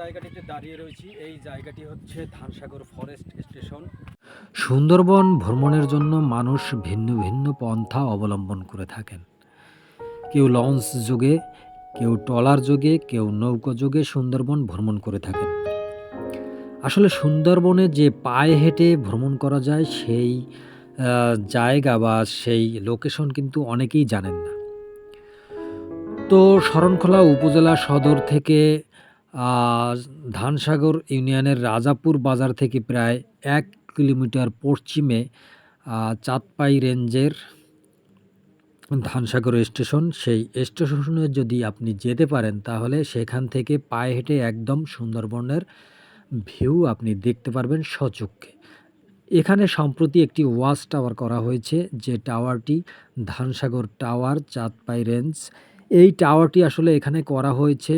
জায়গাটিতে দাঁড়িয়ে রয়েছি, এই জায়গাটি হচ্ছে ধানসাগর ফরেস্ট স্টেশন। সুন্দরবন ভ্রমণের জন্য মানুষ ভিন্ন ভিন্ন পন্থা অবলম্বন করে থাকেন। কেউ লঞ্চ যোগে, কেউ ট্রলার যোগে, কেউ নৌকা যোগে সুন্দরবন ভ্রমণ করে থাকেন। আসলে সুন্দরবনে যে পায়ে হেঁটে ভ্রমণ করা যায়, সেই জায়গা বা সেই লোকেশন কিন্তু অনেকেই জানেন না। তো শরণখোলা উপজেলা সদর থেকে ধানসাগর ইউনিয়নের রাজাপুর বাজার থেকে প্রায় এক কিলোমিটার পশ্চিমে চাঁদপাই রেঞ্জের ধানসাগর স্টেশন। সেই স্টেশনে যদি আপনি যেতে পারেন, তাহলে সেখান থেকে পায়ে হেঁটে একদম সুন্দরবনের ভিউ আপনি দেখতে পারবেন সচক্ষে। এখানে সম্প্রতি একটি ওয়াচ টাওয়ার করা হয়েছে, যে টাওয়ারটি ধানসাগর টাওয়ার, চাঁদপাই রেঞ্জ। এই টাওয়ারটি আসলে এখানে করা হয়েছে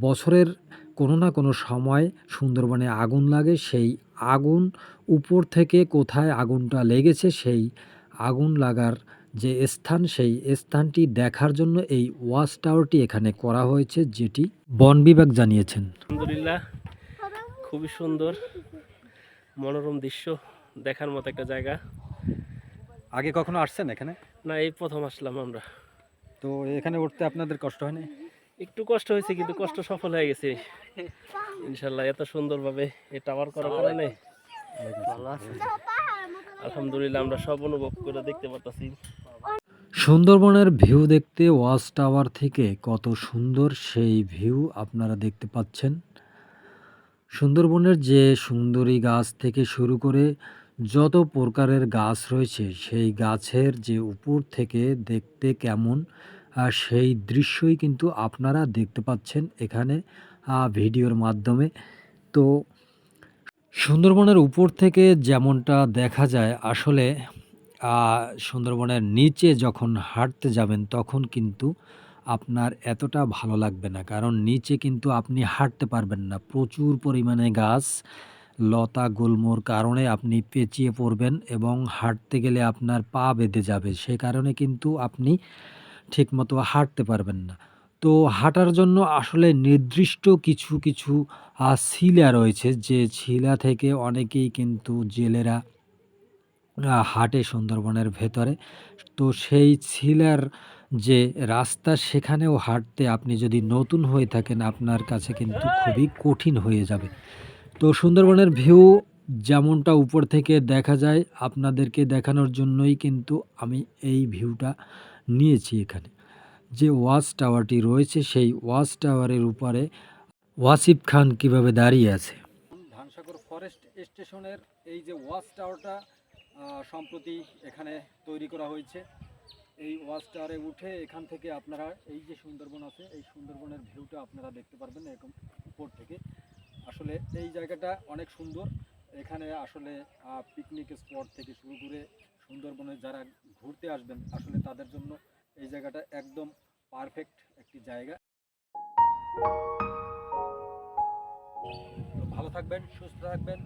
বছরের কোনো না কোনো সময় সুন্দরবনে আগুন লাগে সেই আগুন উপর থেকে কোথায় আগুনটা লেগেছে সেই আগুন লাগার যে স্থান সেই স্থানটি দেখার জন্য এই ওয়াচ টাওয়ারটি এখানে করা হয়েছে যেটি বন বিভাগ জানিয়েছেন। আলহামদুলিল্লাহ খুবই সুন্দর মনোরম দৃশ্য দেখার মতো একটা জায়গা। আগে কখনো আসছেন এখানে? না এই প্রথম আসলাম আমরা। তো এখানে উঠতে আপনাদের কষ্ট হয়নি? একটু কষ্ট হয়েছে কিন্তু কষ্ট সফল হয়ে গেছে। ইনশাল্লাহ এত সুন্দরভাবে এই টাওয়ার করার কারণে আলহামদুলিল্লাহ আমরা সব অনুভব করে দেখতে পারতাছি। সুন্দরবনের ভিউ দেখতে ওয়াচ টাওয়ার থেকে কত সুন্দর সেই ভিউ আপনারা দেখতে পাচ্ছেন। সুন্দরবনের যে সুন্দরী গাছ থেকে শুরু করে যত প্রকারের গাছ রয়েছে সেই গাছের যে উপর থেকে দেখতে কেমন সেই দৃশ্যই কিন্তু আপনারা দেখতে পাচ্ছেন এখানে ভিডিওর মাধ্যমে। তো সুন্দরবনের উপর থেকে যেমনটা দেখা যায়, আসলে সুন্দরবনের নিচে যখন হাঁটতে যাবেন, তখন কিন্তু আপনার এতটা ভালো লাগবে না। কারণ নিচে কিন্তু আপনি হাঁটতে পারবেন না। প্রচুর পরিমাণে গাছ, লতা, গুল্মর কারণে আপনি পেঁচিয়ে পড়বেন এবং হাঁটতে গেলে আপনার পা বেঁধে যাবে। সে কারণে কিন্তু আপনি ঠিকমতো হাঁটতে পারবেন না। তো হাঁটার জন্য আসলে নির্দিষ্ট কিছু কিছু শিলা রয়েছে যে শিলা থেকে অনেকেই কিন্তু জেলেরা হাঁটে সুন্দরবনের ভেতরে। তো সেই শিলার যে রাস্তা সেখানেও হাঁটতে আপনি যদি নতুন হয়ে থাকেন আপনার কাছে কিন্তু খুবই কঠিন হয়ে যাবে। তো সুন্দরবনের ভিউ যেমনটা উপর থেকে দেখা যায়, আপনাদেরকে দেখানোর জন্যই কিন্তু আমি এই ভিউটা নিয়েছি এখানে। যে ওয়াচ টাওয়ারটি রয়েছে, সেই ওয়াচ টাওয়ারের উপরে ওয়াসিফ খান কীভাবে দাঁড়িয়ে আছে। ধানসাগর ফরেস্ট স্টেশনের এই যে ওয়াচ টাওয়ারটা সম্প্রতি এখানে তৈরি করা হয়েছে। এই ওয়াচ টাওয়ারে উঠে এখান থেকে আপনারা, এই যে সুন্দরবন আছে, এই সুন্দরবনের ভিউটা আপনারা দেখতে পারবেন এরকম উপর থেকে। আসলে এই জায়গাটা অনেক সুন্দর। এখানে আসলে পিকনিক স্পট থেকে শুরু করে সুন্দরবনে যারা ঘুরতে আসবেন, আসলে তাদের জন্য এই জায়গাটা একদম পারফেক্ট একটি জায়গা ভালো থাকবেন, সুস্থ থাকবেন।